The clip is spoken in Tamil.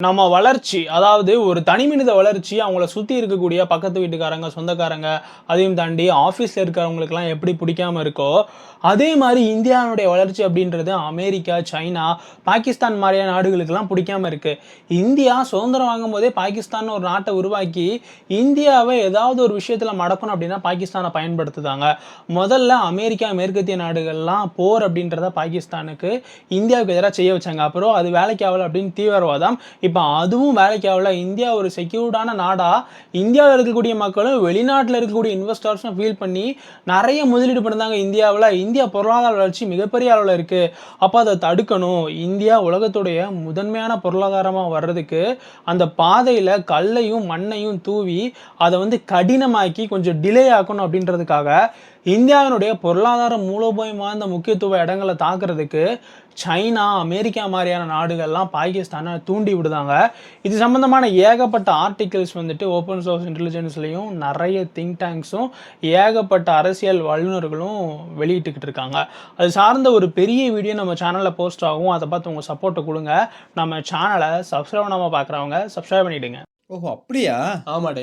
நம்ம வளர்ச்சி அதாவது ஒரு தனிமனித வளர்ச்சி அவங்கள சுற்றி இருக்கக்கூடிய பக்கத்து வீட்டுக்காரங்க சொந்தக்காரங்க அதையும் தாண்டி ஆஃபீஸில் இருக்கிறவங்களுக்குலாம் எப்படி பிடிக்காம இருக்கோ அதே மாதிரி இந்தியாவுடைய வளர்ச்சி அப்படின்றது அமெரிக்கா சைனா பாகிஸ்தான் மாதிரியான நாடுகளுக்கெல்லாம் பிடிக்காம இருக்கு. இந்தியா சுதந்திரம் வாங்கும் போதே பாகிஸ்தான் ஒரு நாட்டை உருவாக்கி இந்தியாவை ஏதாவது ஒரு விஷயத்தில் மடக்கணும் அப்படின்னா பாகிஸ்தானை பயன்படுத்துதாங்க. முதல்ல அமெரிக்கா மேற்கத்திய நாடுகள்லாம் போர் அப்படின்றத பாகிஸ்தானுக்கு இந்தியாவுக்கு எதிராக செய்ய வச்சாங்க. அப்புறம் அது வேலைக்கு ஆகல அப்படின்னு தீவிரவாதம் இப்போ அதுவும் வேலைக்கு ஆகல. இந்தியா ஒரு செக்யூர்டான நாடாக இந்தியாவில் இருக்கக்கூடிய மக்களும் வெளிநாட்டில் இருக்கக்கூடிய இன்வெஸ்டர்ஸும் ஃபீல் பண்ணி நிறைய முதலீடு பண்ணுறாங்க இந்தியாவில். இந்தியா பொருளாதார வளர்ச்சி மிகப்பெரிய அளவில் இருக்குது அப்போ அதை தடுக்கணும். இந்தியா உலகத்துடைய முதன்மையான பொருளாதாரமாக வர்றதுக்கு அந்த பாதையில் கல்லையும் மண்ணையும் தூவி அதை வந்து கடினமாக்கி கொஞ்சம் டிலே ஆக்கணும் அப்படின்றதுக்காக இந்தியாவினுடைய பொருளாதார மூலோபாயம் வாய்ந்த முக்கியத்துவ இடங்களை தாக்குறதுக்கு சைனா அமெரிக்கா மாதிரியான நாடுகள்லாம் பாகிஸ்தானை தூண்டி விடுதாங்க. இது சம்மந்தமான ஏகப்பட்ட ஆர்டிகல்ஸ் வந்துட்டு ஓப்பன் சோர்ஸ் இன்டெலிஜென்ஸ்லையும் நிறைய திங்க் டேங்க்ஸும் ஏகப்பட்ட அரசியல் வல்லுநர்களும் வெளியிட்டுக்கிட்டு இருக்காங்க. அது சார்ந்த ஒரு பெரிய வீடியோ நம்ம சேனலில் போஸ்ட் ஆகும். அதை பார்த்து உங்கள் சப்போர்ட்டை கொடுங்க. நம்ம சேனலை சப்ஸ்கிரைப் பண்ணாமல் பார்க்குறவங்க சப்ஸ்கிரைப் பண்ணிவிடுங்க ஓஹோ அப்படியா? ஆமாடே.